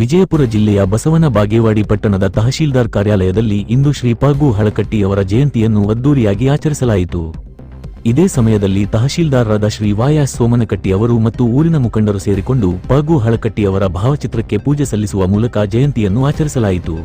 ವಿಜಯಪುರ ಜಿಲ್ಲೆಯ ಬಸವನ ಬಾಗೇವಾಡಿ ಪಟ್ಟಣದ ತಹಶೀಲ್ದಾರ್ ಕಾರ್ಯಾಲಯದಲ್ಲಿ ಇಂದು ಶ್ರೀ ಪಾಗು ಹಳಕಟ್ಟಿಯವರ ಜಯಂತಿಯನ್ನು ಅದ್ದೂರಿಯಾಗಿ ಆಚರಿಸಲಾಯಿತು. ಇದೇ ಸಮಯದಲ್ಲಿ ತಹಶೀಲ್ದಾರರಾದ ಶ್ರೀ ವಾಯಾಸ್ ಸೋಮನಕಟ್ಟಿ ಅವರು ಮತ್ತು ಊರಿನ ಮುಖಂಡರು ಸೇರಿಕೊಂಡು ಪಾಗು ಹಳಕಟ್ಟಿಯವರ ಭಾವಚಿತ್ರಕ್ಕೆ ಪೂಜೆ ಸಲ್ಲಿಸುವ ಮೂಲಕ ಜಯಂತಿಯನ್ನು ಆಚರಿಸಲಾಯಿತು.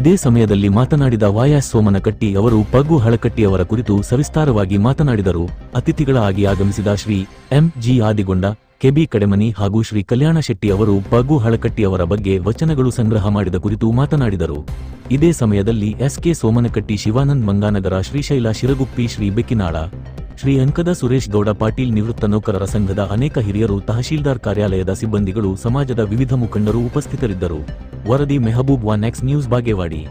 ಇದೇ ಸಮಯದಲ್ಲಿ ಮಾತನಾಡಿದ ವಾಯಾಸ್ ಸೋಮನಕಟ್ಟಿ ಅವರು ಪಗು ಹಳಕಟ್ಟಿಯವರ ಕುರಿತು ಸವಿಸ್ತಾರವಾಗಿ ಮಾತನಾಡಿದರು. ಅತಿಥಿಗಳಾಗಿ ಆಗಮಿಸಿದ Shri M G Adigonda KB Kademani ಹಾಗೂ ಶ್ರೀ ಕಲ್ಯಾಣ ಶೆಟ್ಟಿ ಅವರು ಪಗು ಹಳಕಟ್ಟಿಯವರ ಬಗ್ಗೆ ವಚನಗಳು ಸಂಗ್ರಹ ಮಾಡಿದ ಕುರಿತು ಮಾತನಾಡಿದರು. ಇದೇ ಸಮಯದಲ್ಲಿ ಎಸ್ಕೆ ಸೋಮನಕಟ್ಟಿ ಶಿವಾನಂದ್ ಮಂಗಾನಗರ ಶ್ರೀಶೈಲ ಶಿರಗುಪ್ಪಿ ಶ್ರೀ ಬೆಕ್ಕಿನಾಳ, ಶ್ರೀ ಅಂಕದ ಸುರೇಶ್ ಗೌಡ ಪಾಟೀಲ್ ನಿವೃತ್ತ ನೌಕರರ ಸಂಘದ ಅನೇಕ ಹಿರಿಯರು ತಹಶೀಲ್ದಾರ್ ಕಾರ್ಯಾಲಯದ ಸಿಬ್ಬಂದಿಗಳು ಸಮಾಜದ ವಿವಿಧ ಮುಖಂಡರು ಉಪಸ್ಥಿತರಿದ್ದರು. ವರದಿ Mehboob one X news Bagewadi.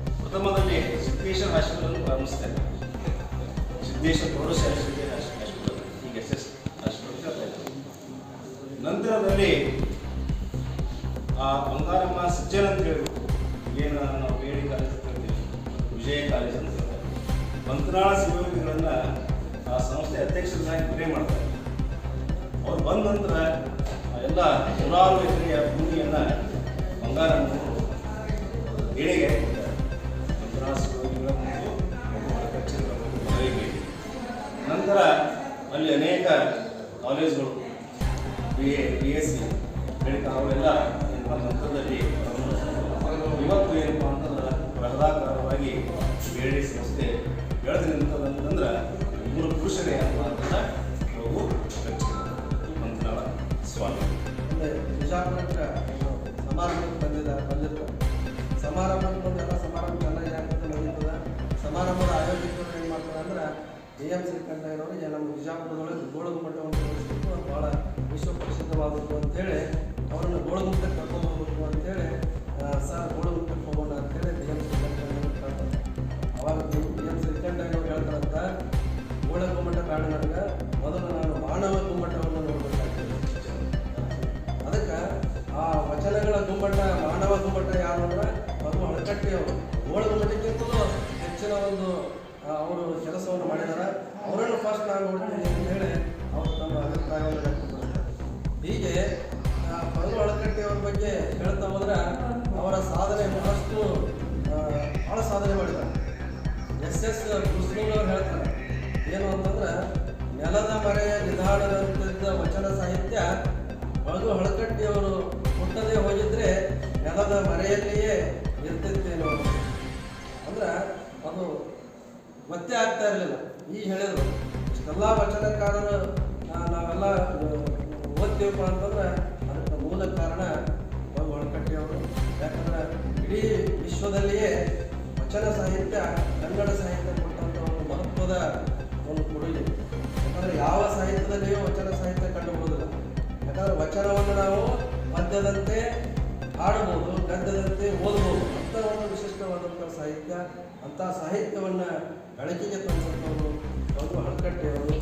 ಆ ಬಂಗಾರಮ್ಮ ಸಜ್ಜನ್ ಅಂತ ಹೇಳ್ಬಿಟ್ಟು ಏನು ನಾವು ಬೇಡಿ ಕಾಲೇಜ್ ಹೇಳ್ತೀವಿ ವಿಜಯ ಕಾಲೇಜ್ ಅಂತ ಮಂತ್ರಾಳ ಶಿವಯೋಗಿಗಳನ್ನ ಆ ಸಂಸ್ಥೆ ಅಧ್ಯಕ್ಷರನ್ನಾಗಿ ಕರೆ ಮಾಡ್ತಾರೆ. ಅವ್ರು ಬಂದ ನಂತರ ಎಲ್ಲ ನೂರಾರು ಎಕರೆಯ ಭೂಮಿಯನ್ನ ಬಂಗಾರಮ್ಮ ಏಳಿಗೆ ನಂತರ ಅಲ್ಲಿ ಅನೇಕ ಕಾಲೇಜುಗಳು B A B S C medical ಅವೆಲ್ಲ ನಂತರದಲ್ಲಿ ಇವತ್ತು ಏನಪ್ಪ ಅಂತಂದ್ರೆ ಬೃಹದಾಕಾರವಾಗಿ ಬಿ ಸಂಸ್ಥೆ ಬೆಳೆದ ನಿಂತದಂತಂದ್ರೆ ಮೂರು ಪುರುಷರೇ ಏನಪ್ಪ ಎ ಕಂಡ ಶ್ರೀಕಂಠಯ್ಯನವರಿಗೆ ನಮ್ಮ ಬಿಜಾಪುರದೊಳಗೆ ಗೋಳಗುಮ್ಮಟವನ್ನು ಅದು ಭಾಳ ವಿಶ್ವ ಪ್ರಸಿದ್ಧವಾದದ್ದು ಅಂತೇಳಿ ಅವರನ್ನು ಗೋಳಗುಮ್ಮಟಕ್ಕೆ ಕರ್ಕೊಂಡ್ಬರ್ಬೇಕು ಅಂತೇಳಿ ಸರ್ ಗೋಳಗುಮ್ಮಟಕ್ಕೆ ಹೋಗೋಣ ಅಂತೇಳಿ ಡಿ ಎಂ ಶ್ರೀಕಂಠಯ್ಯನವರು ಕೇಳ್ತಾರೆ. ಅವಾಗ ಡಿ ಎಂ ಶ್ರೀಕಂಠಯ್ಯನವರು ಹೇಳ್ತಾರಂತ ಗೋಳಗುಮ್ಮಟ ಗುಮ್ಮಟ ನನಗೆ, ಮೊದಲು ನಾನು ಮಾನವ ಗುಮ್ಮಟವನ್ನು ನೋಡಬೇಕಾಗ್ತದೆ. ಅದಕ್ಕೆ ಆ ವಚನಗಳ ಗುಮ್ಮಟ, ಮಾನವ ಗುಮ್ಮಟ ಯಾರು ಅಂದ್ರೆ, ಅದು ಹಳಕಟ್ಟಿ ಅವರು ಗೋಳ ಗುಮ್ಮಟಕ್ಕಿಂತಲೂ ಹೆಚ್ಚಿನ ಒಂದು ಅವರು ಕೆಲಸವನ್ನು ಮಾಡಿದ್ದಾರೆ ಅವರನ್ನು ಫಸ್ಟ್ ನಾನು ನೋಡ್ತೀನಿ ಅಂತ ಹೇಳಿ. ಅವರು ತಮ್ಮ ಅಭಿಪ್ರಾಯವನ್ನು ವ್ಯಕ್ತಪಡಿಸ್ತಾರೆ. ಹೀಗೆ ಪಂಗು ಅಳಕಟ್ಟೆಯವ್ರ ಬಗ್ಗೆ ಹೇಳ್ತಾ ಹೋದ್ರೆ ಅವರ ಸಾಧನೆ ಬಹಳಷ್ಟು ಭಾಳ ಸಾಧನೆ ಮಾಡಿದ್ದಾರೆ. ಎಸ್ ಎಸ್ ಕೃಷ್ಣನವ್ರು ಹೇಳ್ತಾರೆ, ಏನು ಅಂತಂದ್ರೆ, ನೆಲದ ಮರೆಯ ನಿಧಾನದಂತಿದ್ದ ವಚನ ಸಾಹಿತ್ಯ ಬಳದು ಹಳಕಟ್ಟಿಯವರು ಹುಟ್ಟದೇ ಹೋಗಿದ್ರೆ ನೆಲದ ಮರೆಯಲ್ಲಿಯೇ ಗೊತ್ತೇ ಆಗ್ತಾ ಇರಲಿಲ್ಲ. ಈ ಹೇಳಿದ್ರು, ಇಷ್ಟೆಲ್ಲ ವಚನಕಾರರು ನಾವೆಲ್ಲ ಓದ್ತೀವಪ್ಪ ಅಂತಂದ್ರೆ ಅದಕ್ಕೆ ಮೂಲ ಕಾರಣ ಒಳಕಟ್ಟಿಯವರು. ಯಾಕಂದ್ರೆ ಇಡೀ ವಿಶ್ವದಲ್ಲಿಯೇ ವಚನ ಸಾಹಿತ್ಯ, ಕನ್ನಡ ಸಾಹಿತ್ಯ ಕೊಟ್ಟಂತ ಒಂದು ಮಹತ್ವದ ಒಂದು ಕೊಡುಗೆ ಯಾಕಂದ್ರೆ ಯಾವ ಸಾಹಿತ್ಯದಲ್ಲಿಯೂ ವಚನ ಸಾಹಿತ್ಯ ಕಂಡುಬರುವುದಿಲ್ಲ ಯಾಕಂದ್ರೆ ವಚನವನ್ನು ನಾವು ಪದ್ಯದಂತೆ ಹಾಡಬಹುದು, ಗದ್ಯದಂತೆ ಓದಬಹುದು. ಸಾಹಿತ್ಯ ಅಂಥ ಸಾಹಿತ್ಯವನ್ನು ಬೆಳಕಿಗೆ ತಂದಂಥವರು ಒಂದು ಹಳಕಟ್ಟೆಯವರು